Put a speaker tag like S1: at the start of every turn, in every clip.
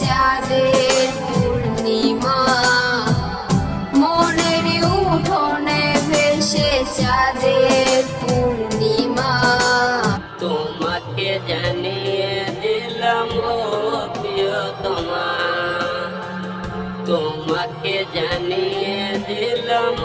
S1: চাঁদের পূর্ণিমা। পূর্ণিমা।
S2: তোমাকে জানিয়ে দিলাম ও প্রিয়তমা তোমাকে জানিয়ে দিলাম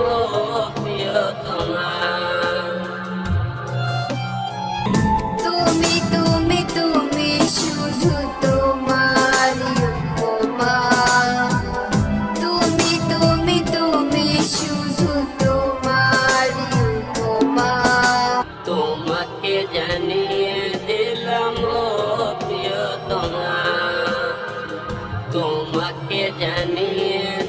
S2: It's a million